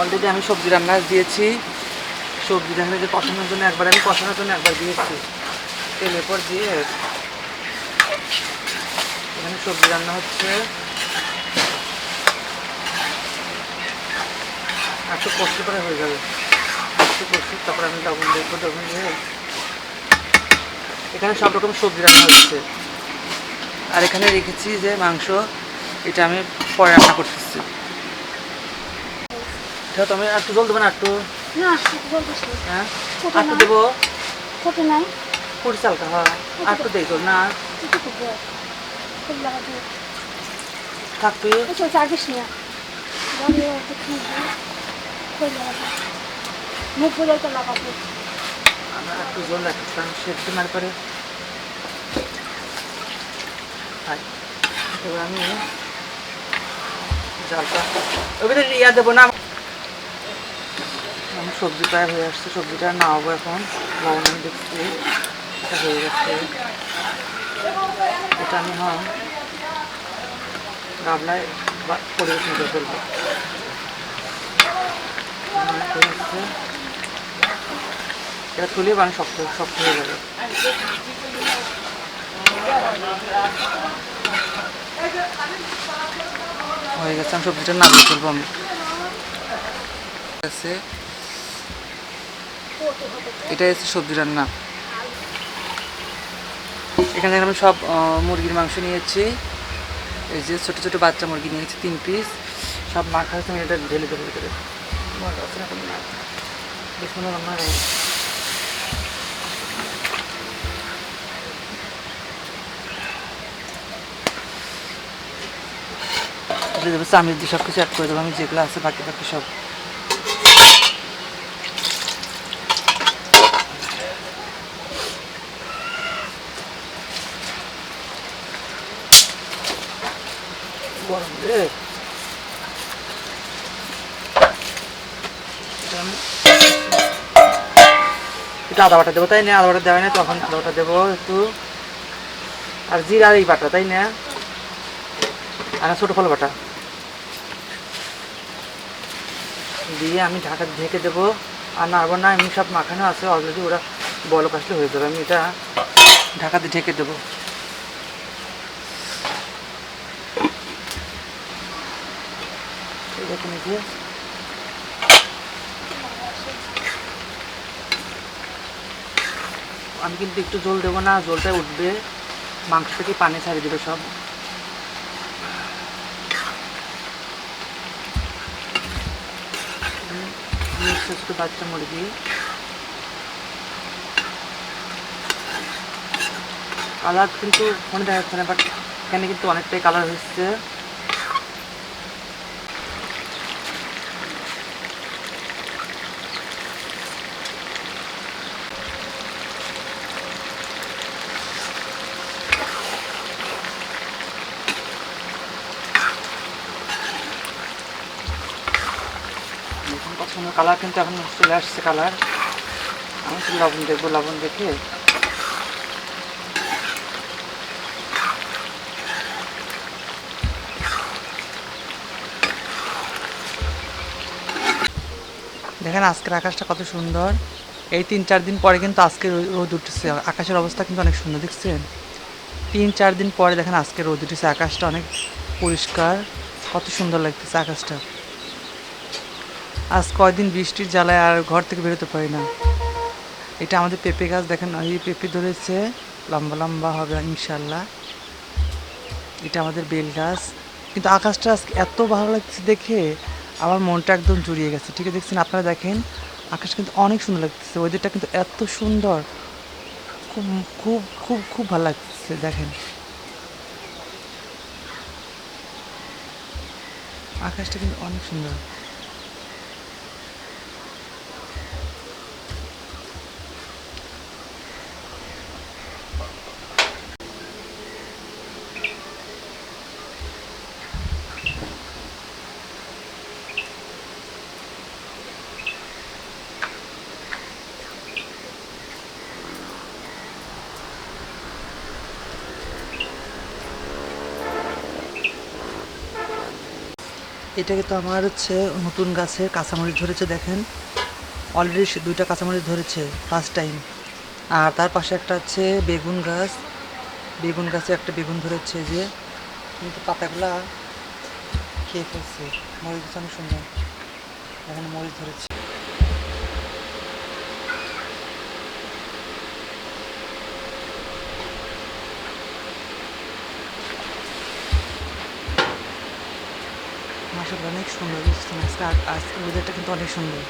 Already আমি সবজি রান্না দিয়েছি। সবজি দেখেন যে কষানোর জন্য একবার, আমি কষানোর জন্য একবার দিয়েছি। তেলের পর দিয়ে এখানে সবজি রান্না হচ্ছে। একটু কষতে করে হয়ে যাবে। একটু কষি, তারপর আমি লবণ দেখব লবণ দিয়ে এখানে সব রকম সবজি রান্না হচ্ছে। আর এখানে রেখেছি যে মাংস, এটা আমি পরে রান্না করতেছি। এটা তো আমি একটু জল দেবো না একটু না। বলতেছি হ্যাঁ একটু দেবো। কোটে নাই? কুড়ি চালকা হ্যাঁ আর একটু দেই না। থাকবি না। লাগাতে মুখ তো লাগাবো। আমরা একটু জল রাখতাম সেদ্ধ মার করে। আমি জালটা ওইটা ইয়া দেবো না। আমি সবজি প্রায় হয়ে আসছে। সবজিটা নামাবো এখন। লবণ দেখছি এটা হয়ে গেছে। এটা আমি হ্যাঁ গাবলায় পরিবেশন করে ফেলব। এটা তুলে মানে শক্ত শক্ত হয়ে যাবে। হয়ে গেছে। আমি সবজিটা নামিয়ে ফেলব আমি। আছে। এটা হচ্ছে সবজি রান্না। এখানে আমি সব মুরগির মাংস নিয়েছি। এই যে ছোটো ছোটো বাচ্চা মুরগি নিয়েছি, তিন পিস সব মাখা আমি এটা ঢেলে দেবো ভিতরে। দেবো, চামিচ দিয়ে সব কিছু অ্যাড করে দেবো, আমি যেগুলো আছে বাকি বাকি সব। গরম রে আদা বাটা দেবো, তাই না? আদা বাটা দেওয়া না, তখন আদা বাটা দেবো একটু। আর জিরার এই বাটা, তাই না? আর ছোটো ফল বাটা। দিয়ে আমি ঢাকা ঢেকে দেবো। আর নাড়বো না, এমনি সব মাখানো আছে অলরেডি ওরা বলক আসলে হয়ে যাবে। আমি এটা ঢাকাতে ঢেকে দেবো। এই যে আমি কিন্তু একটু জল দেবো না, জলটা উঠবে। মাংস পানি ছাড়িয়ে দেবে সব। ছোট বাচ্চা মুরগি কালার কিন্তু ফোনে দেখা যাচ্ছে না বাট এখানে কিন্তু অনেকটাই কালার হচ্ছে। সুন্দর কালার কিন্তু এখন চলে আসছে কালার আমি একটু লবণ দেখব, লবণ দেখে। দেখেন আজকের আকাশটা কত সুন্দর। এই তিন চার দিন পরে কিন্তু আজকে রোদ উঠেছে। আকাশের অবস্থা কিন্তু অনেক সুন্দর, দেখছেন? তিন চার দিন পরে দেখেন আজকে রোদ উঠেছে। আকাশটা অনেক পরিষ্কার। কত সুন্দর লাগতেছে আকাশটা। আজ কয়দিন বৃষ্টির জ্বালায় আর ঘর থেকে বেরোতে পারি না। এটা আমাদের পেঁপে গাছ, দেখেন এই পেঁপে ধরেছে। লম্বা লম্বা হবে ইনশাল্লাহ এটা আমাদের বেল গাছ। কিন্তু আকাশটা আজকে এত ভালো লাগছে দেখে আমার মনটা একদম জুড়িয়ে গেছে। ঠিক আছে, দেখছেন, আপনারা দেখেন, আকাশ কিন্তু অনেক সুন্দর লাগতেছে। ওয়েদারটা কিন্তু এত সুন্দর। খুব খুব খুব খুব ভালো লাগতেছে, দেখেন। আকাশটা কিন্তু অনেক সুন্দর। এটা তো আমার হচ্ছে নতুন গাছে কাঁচামরিচ ধরেছে, দেখেন। অলরেডি সে দুইটা কাঁচামরিচ ধরেছে ফার্স্ট টাইম আর তার পাশে একটা হচ্ছে বেগুন গাছ। বেগুন গাছে একটা বেগুন ধরেছে যে। কিন্তু পাতাগুলা খেয়ে ফেলছে। মরিচ আমি সুন্দর। এখন মরিচ ধরেছে। মাসাল্লাহ অনেক সুন্দর, বুঝছেন? আজকে আজকে ওয়েদারটা কিন্তু অনেক সুন্দর।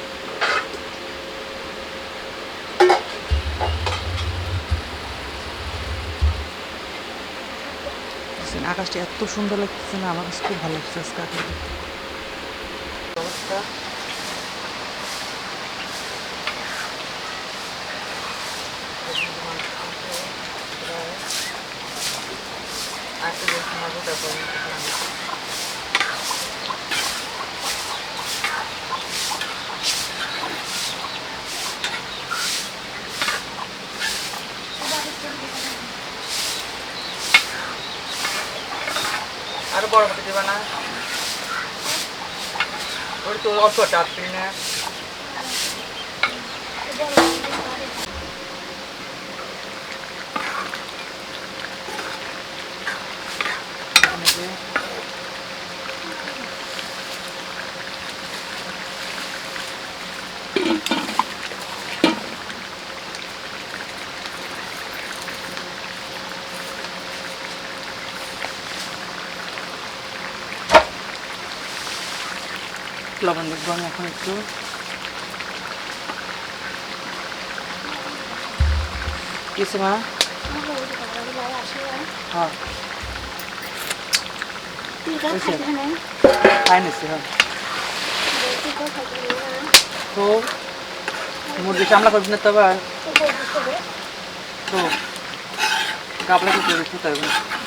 আকাশটা এত সুন্দর লাগতেছে না, আমার কাছে খুব ভালো লাগছে আজকে আকাশ। অবস্থা? আরও বড় হতে দেবে না। ওই তো অল্প চাপ না লবণ দেখব আমি এখন একটু। কিছু মা? হ্যাঁ। খাই নিচ্ছি হ্যাঁ। তো মুরগি সামলা করবি না তো আবার? তো কাপড়া কি হবে।